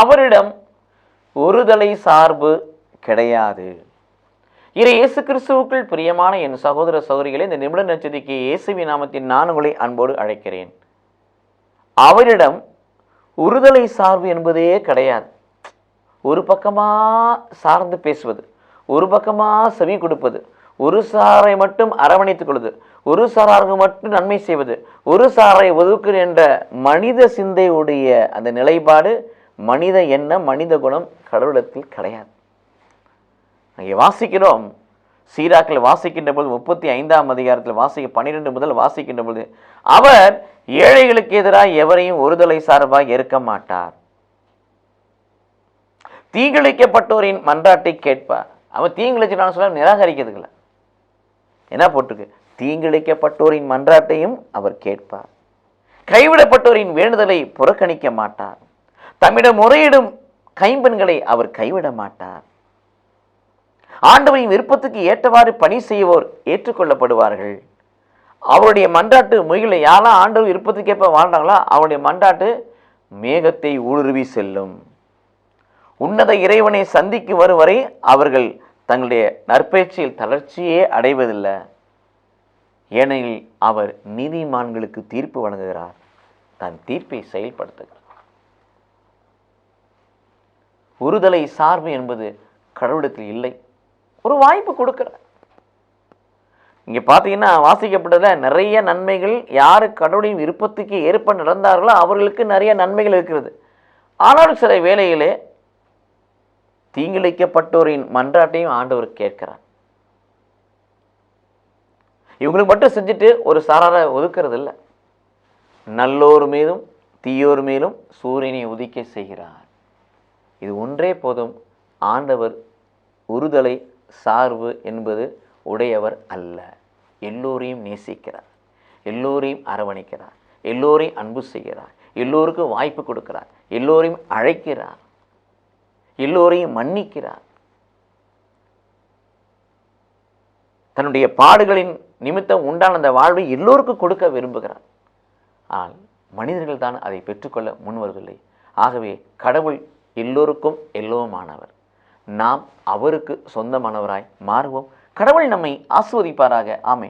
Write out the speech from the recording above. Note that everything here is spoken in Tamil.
அவரிடம் ஒருதலை சார்பு கிடையாது. இறை இயேசு கிறிஸ்துவுக்குள் பிரியமான என் சகோதர சகோதரிகளை இந்த நிமிட நச்சதிக்கு இயேசுவி நாமத்தின் நான் உங்களை அன்போடு அழைக்கிறேன். அவரிடம் ஒருதலை சார்பு என்பதே கிடையாது. ஒரு பக்கமாக சார்ந்து பேசுவது ஒரு பக்கமாக செவி கொடுப்பது ஒரு சாரை மட்டும் அரவணைத்துக் கொள்வது ஒரு சாராருக்கு மட்டும் நன்மை செய்வது ஒரு சாரை ஒதுக்கு என்ற மனித சிந்தையுடைய அந்த நிலைப்பாடு மனித எண்ணம் மனித குணம் கடவுளத்தில் கிடையாது. அங்கே வாசிக்கிறோம். சீராக்கில் வாசிக்கின்ற பொழுது முப்பத்தி ஐந்தாம் அதிகாரத்தில் வாசிக்க பன்னிரெண்டு முதல் வாசிக்கின்ற பொழுது அவர் ஏழைகளுக்கு எதிராக எவரையும் ஒருதலை சார்பாக இருக்க மாட்டார். தீங்கிழைக்கப்பட்டோரின் மன்றாட்டை கேட்பார். அவன் தீங்கிழைச்சிட்டான்னு சொல்ல நிராகரிக்கிறதுல என்ன போட்டிருக்கு? தீங்கிழைக்கப்பட்டோரின் மன்றாட்டையும் அவர் கேட்பார். கைவிடப்பட்டோரின் வேண்டுதலை புறக்கணிக்க மாட்டார். தம்மிடம் முறையிடும் கைம்பெண்களை அவர் கைவிட மாட்டார். ஆண்டவரின் விருப்பத்துக்கு ஏற்றவாறு பணி செய்வோர் ஏற்றுக்கொள்ளப்படுவார்கள். அவருடைய மன்றாட்டு மொழிகளை யாரெல்லாம் ஆண்டவர் விருப்பத்துக்கேற்ப வாழ்றாங்களோ அவருடைய மன்றாட்டு மேகத்தை ஊடுருவி செல்லும். உன்னத இறைவனை சந்திக்கு வரும் வரை அவர்கள் தங்களுடைய நற்பயிற்சியில் தளர்ச்சியே அடைவதில்லை. ஏனெனில் அவர் நீதிமான்களுக்கு தீர்ப்பு வழங்குகிறார். தன் தீர்ப்பை செயல்படுத்துகிறார். ஒருதலை சார்பு என்பது கடவுளத்தில் இல்லை. ஒரு வாய்ப்பு கொடுக்கிறார் இங்கே பார்த்தீங்கன்னா வாசிக்கப்பட்டதில் நிறைய நன்மைகள் யார் கடவுளின் விருப்பத்துக்கு ஏற்ப நடந்தார்களோ அவர்களுக்கு நிறைய நன்மைகள் இருக்கிறது. ஆனாலும் சில வேளையிலே தீங்கிழைக்கப்பட்டோரின் மன்றாட்டையும் ஆண்டவர் கேட்கிறார். இவங்களுக்கு மட்டும் செஞ்சுட்டு ஒரு சாராரை ஒதுக்கிறது இல்லை நல்லோர் மீதும் தீயோர் மேலும் சூரியனை உதிக்க செய்கிறார். இது ஒன்றே போதும். ஆண்டவர் உறுதலை சார்பு என்பது உடையவர் அல்ல. எல்லோரையும் நேசிக்கிறார். எல்லோரையும் அரவணைக்கிறார். எல்லோரையும் அன்பு செய்கிறார். எல்லோருக்கும் வாய்ப்பு கொடுக்கிறார். எல்லோரையும் அழைக்கிறார். எல்லோரையும் மன்னிக்கிறார். தன்னுடைய பாடுகளின் நிமித்தம் உண்டான அந்த வாழ்வை எல்லோருக்கும் கொடுக்க விரும்புகிறார். ஆனால் மனிதர்கள் தான் அதை பெற்றுக்கொள்ள முன்வரவில்லை. ஆகவே கடவுள் எல்லோருக்கும் எல்லோருமானவர். நாம் அவருக்கு சொந்தமானவராய் மாறுவோம். கடவுள் நம்மை ஆஸ்வதிப்பாராக. ஆமை